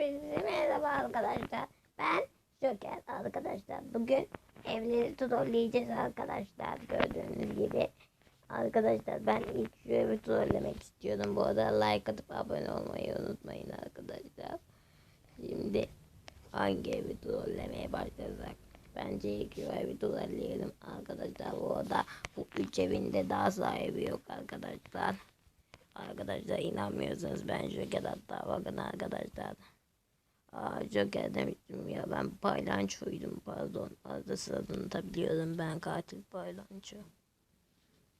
Hepinize merhaba arkadaşlar. Ben Joker arkadaşlar. Bugün evleri trolleyeceğiz arkadaşlar. Gördüğünüz gibi. Arkadaşlar ben ilk şu evi trollemek istiyorum. Bu arada like atıp abone olmayı unutmayın arkadaşlar. Şimdi hangi evi trollemeye başlasak? Bence ilk şu evi trolleyelim arkadaşlar. Bu arada bu üç evinde daha sahibi yok arkadaşlar. Arkadaşlar inanmıyorsanız ben Joker hatta bakın arkadaşlar. Aa, Joker demiştim ya ben paylançoydum pardon. Arada sırada unutabiliyorum ben katil paylanço.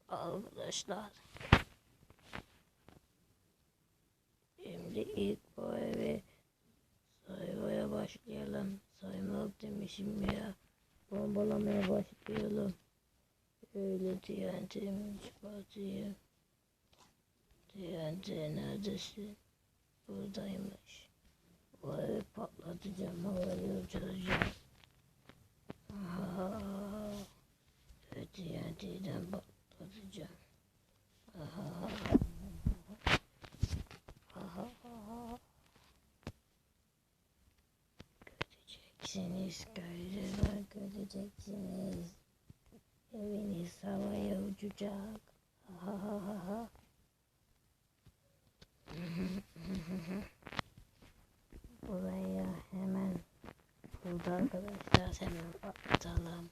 Arkadaşlar. Şimdi ilk bu evi saymaya başlayalım. Saymak demişim ya. Bombalamaya başlayalım. Öyle TNT'mi çıkartayım. TNT neredesin? Buradaymış. Evi patlatacağım. Havayı uçuracağım. Aha. Evet TNT'den patlatacağım. Aha. Aha. Göreceksiniz, köylüler göreceksiniz. Eviniz havaya uçacak. Aha. Buraya hemen burada arkadaşlar hemen patlatalım.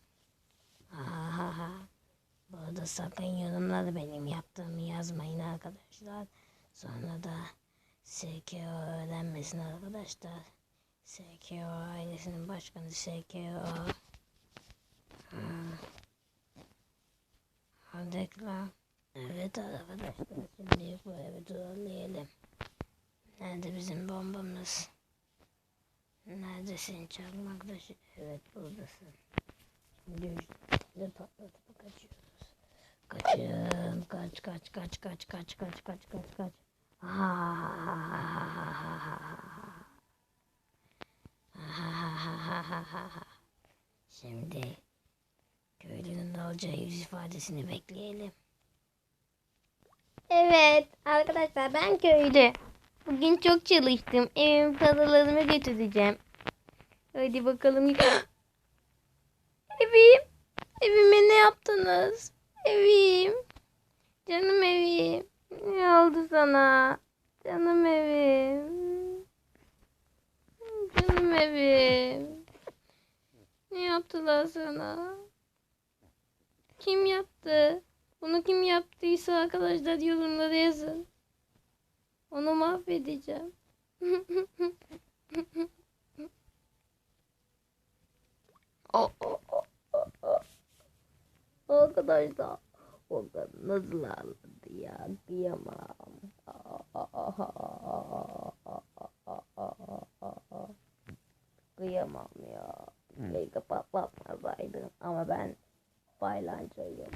Ahaha. Bu arada sakın yorumlara benim yaptığımı yazmayın arkadaşlar. Sonra da SKO öğrenmesin arkadaşlar. SKO ailesinin başkanı SKO. Hadi lan. Evet arkadaşlar şimdi bu evi trolleyelim. Nerede bizim bombamız? Neredesin çakmaktaşı? Evet buradasın. Şimdi üstüne patlatıp kaçıyoruz. Kaçın kaç kaç kaç kaç kaç kaç kaç kaç kaç. Şimdi köylünün alacağı yüz ifadesini bekleyelim. Evet arkadaşlar ben köylü. Bugün çok çalıştım. Evim paralarımı götüreceğim. Hadi bakalım. Evim. Evime ne yaptınız? Evim. Canım evim. Ne oldu sana? Canım evim. Canım evim. Ne yaptılar sana? Kim yaptı? Bunu kim yaptıysa arkadaşlar yorumlara yazın. Onu mahvedeceğim. o, o, o, o, o. Arkadaşlar o kadın nasıl ağladı ya kıyamam. Kıyamam ya. Keşke patlatmasaydım ama ben paylancayım.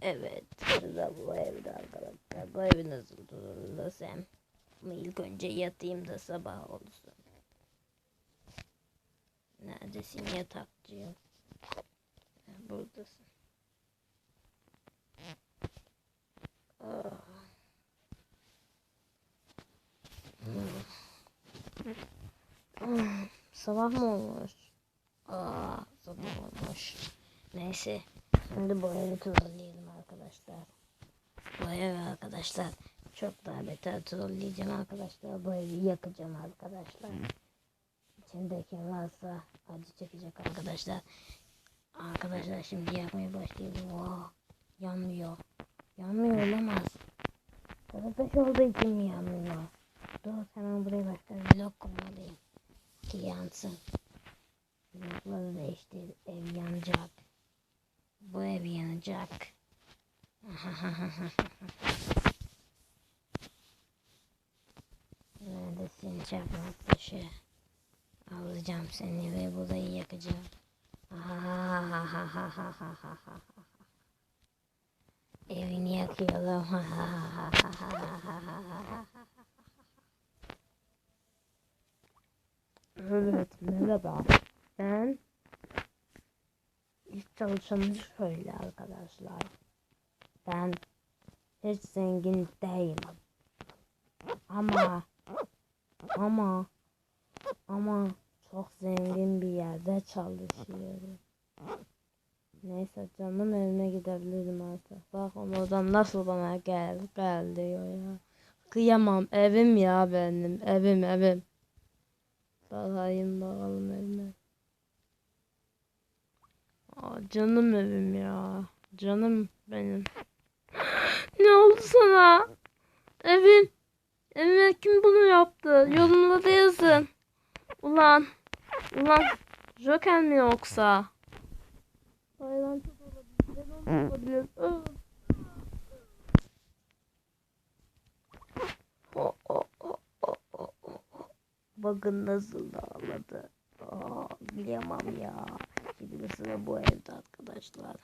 Evet, burada bu evde arkadaşlar. Bu evi nasıl dururlasam? Ama ilk önce yatayım da sabah olsun. Neredesin yatakçığım? Ha, Buradasın. Ah. Hmm. Ah, Sabah mı olmuş? Aa, sabah olmuş. Neyse. Şimdi evi trolleyelim arkadaşlar. Evi arkadaşlar çok daha beter trolleyeceğim arkadaşlar. Evi yakacağım arkadaşlar. İçinde kim varsa acı çekecek arkadaşlar. Arkadaşlar şimdi yakmaya başlayalım. Wow, yanmıyor. Yanmıyor olamaz. Karabaş olduğu için mi yanmıyor? Dur hemen buraya başka bir blok koymalıyım. Ki yansın. Blokları değiştir. Ev yanacak. Bu ev yanacak. Neredesin çakmak taşı? Alacağım seni ve burayı yakacağım. Evini yakıyorum. evet merhaba. Ben ilk çalışanı şöyle arkadaşlar. Ben hiç zengin değilim. Ama ama ama çok zengin bir yerde çalışıyorum. Neyse canım evine gidebilirim artık. Bak oradan nasıl bana gel gel diyor ya. Kıyamam evim ya benim evim evim. Bakayım bakalım evime. Aa, canım evim ya. Canım benim. ne oldu sana? Evim. Evime kim bunu yaptı? Yorumlarda yazın. Ulan. Ulan. Joker mi yoksa? Hayvan çok olabilir. Neden olabilir? Aa. O, o, o, o, o, o. Bakın nasıl ağladı. Aa, bilemem ya. Şimdi sıra bu evde arkadaşlar.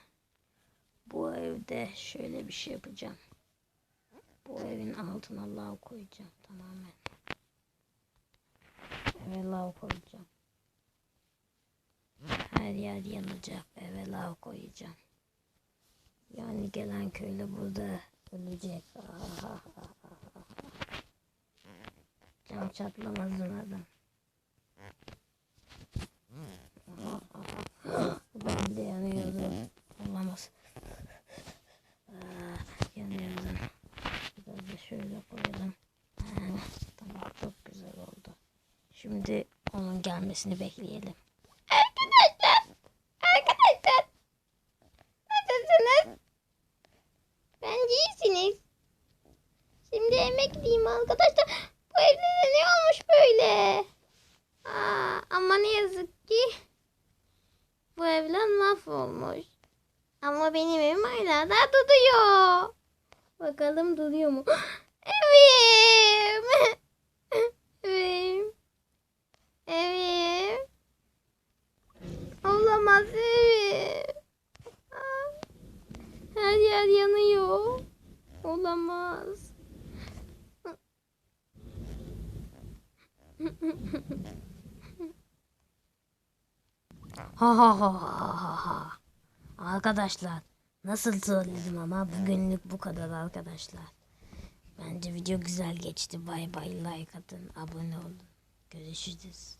Bu evde şöyle bir şey yapacağım. Bu evin altına lav koyacağım tamamen. Eve lav koyacağım. Her yer yanacak. Eve lav koyacağım. Yani gelen köylü burada ölecek. Cam çatlamaz umarım. Ben de yanıyordum. Olamaz. Ah, yanıyordum. Biraz da şöyle koyalım. Ah, Tamam çok güzel oldu. Şimdi onun gelmesini bekleyelim. Arkadaşlar, arkadaşlar. Nasılsınız? Bence iyisiniz. Şimdi emekliyim arkadaşlar. Bu evde de ne olmuş böyle? Aa, ama ne yazık ki bu evler mahvolmuş. Ama benim evim hala da duruyor. Bakalım duruyor mu? Evim. Evim. Evim. Olamaz evim. Her yer yanıyor. Olamaz. Ha ha ha ha ha. Arkadaşlar nasıl söyledim ama bugünlük bu kadar arkadaşlar. Bence video güzel geçti. Bay bay like atın, abone olun. Görüşürüz.